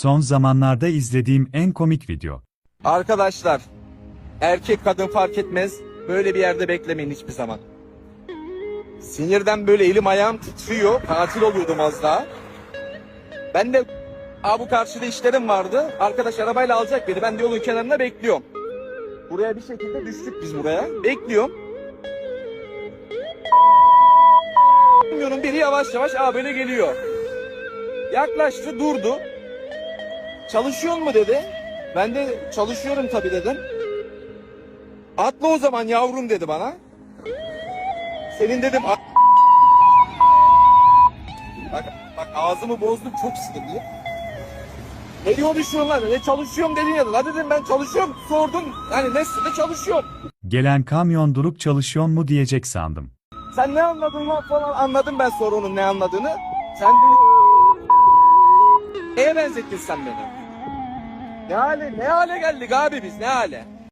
Son zamanlarda izlediğim en komik video. Arkadaşlar, erkek kadın fark etmez. Böyle bir yerde beklemeyin hiçbir zaman. Sinirden böyle elim ayağım titriyor. Katil oluyordum az daha. Ben de Aa, bu karşıda işlerim vardı. Arkadaş arabayla alacak beni. Ben de yolun kenarında bekliyorum. Buraya bir şekilde düştük biz buraya. Bekliyorum. Bilmiyorum biri yavaş yavaş aa geliyor. Yaklaştı durdu. Çalışıyor mu dedi. Ben de çalışıyorum tabii dedim. Atla o zaman yavrum dedi bana. Senin dedim a- Bak, bak ağzımı bozdum çok sinirli. Ne diyor düşüyorsun lan? Ne çalışıyorum dedin ya. La dedim ben çalışıyorum. Sordun. Yani ne ne çalışıyorum. Gelen kamyon durup çalışıyor mu diyecek sandım. Sen ne anladın lan falan anladım ben sonra onun ne anladığını. Sen beni neye benzettin sen beni? Ne hale ne hale geldik abi biz ne hale?